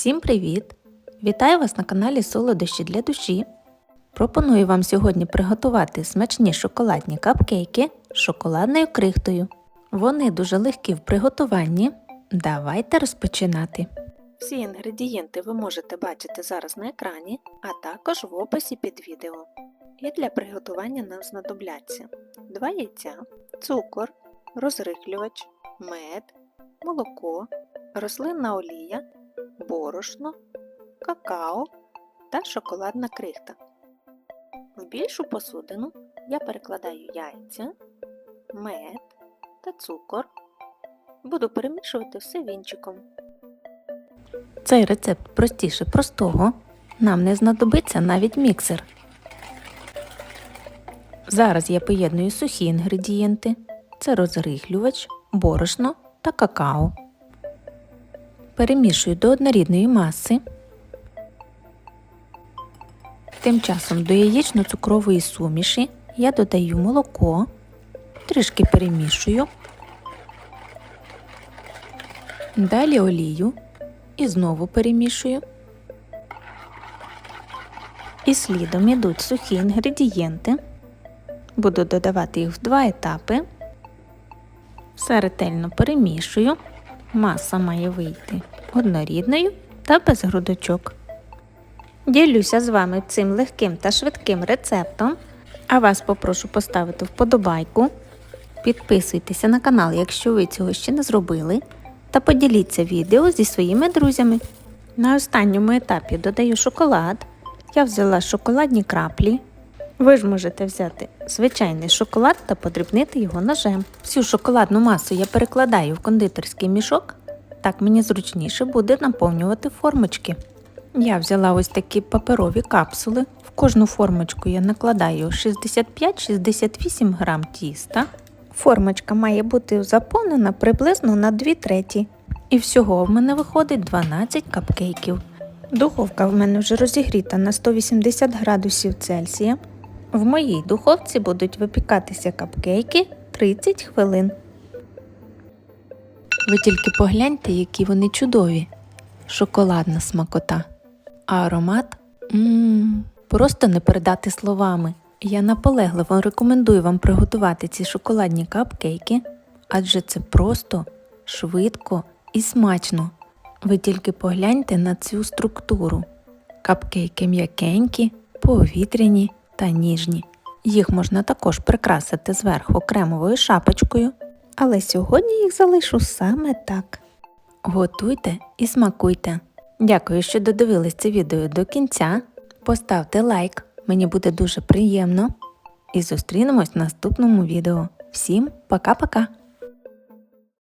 Всім привіт! Вітаю вас на каналі Солодощі для душі. Пропоную вам сьогодні приготувати смачні шоколадні капкейки з шоколадною крихтою. Вони дуже легкі в приготуванні. Давайте розпочинати. Всі інгредієнти ви можете бачити зараз на екрані, а також в описі під відео. І для приготування нам знадобляться 2 яйця, цукор, розрихлювач, мед, молоко, рослинна олія, борошно, какао та шоколадна крихта. В більшу посудину я перекладаю яйця, мед та цукор. Буду перемішувати все вінчиком. Цей рецепт простіше простого. Нам не знадобиться навіть міксер. Зараз я поєдную сухі інгредієнти. Це розрихлювач, борошно та какао. Перемішую до однорідної маси. Тим часом до яєчно-цукрової суміші я додаю молоко, трішки перемішую, далі олію і знову перемішую. І слідом ідуть сухі інгредієнти. Буду додавати їх в два етапи. Все ретельно перемішую. Маса має вийти однорідною та без грудочок. Ділюся з вами цим легким та швидким рецептом, а вас попрошу поставити вподобайку. Підписуйтеся на канал, якщо ви цього ще не зробили, та поділіться відео зі своїми друзями. На останньому етапі додаю шоколад. Я взяла шоколадні краплі. Ви ж можете взяти звичайний шоколад та подрібнити його ножем. Всю шоколадну масу я перекладаю в кондитерський мішок, так мені зручніше буде наповнювати формочки. Я взяла ось такі паперові капсули. В кожну формочку я накладаю 65-68 грам тіста. Формочка має бути заповнена приблизно на 2 треті. І всього в мене виходить 12 капкейків. Духовка в мене вже розігріта на 180 градусів Цельсія. В моїй духовці будуть випікатися капкейки 30 хвилин. Ви тільки погляньте, які вони чудові. Шоколадна смакота. А аромат м просто не передати словами. Я наполегливо рекомендую вам приготувати ці шоколадні капкейки, адже це просто, швидко і смачно. Ви тільки погляньте на цю структуру. Капкейки м'якенькі, повітряні та ніжні. Їх можна також прикрасити зверху кремовою шапочкою, але сьогодні їх залишу саме так. Готуйте і смакуйте. Дякую, що додивились це відео до кінця. Поставте лайк, мені буде дуже приємно. І зустрінемось в наступному відео. Всім пока-пока!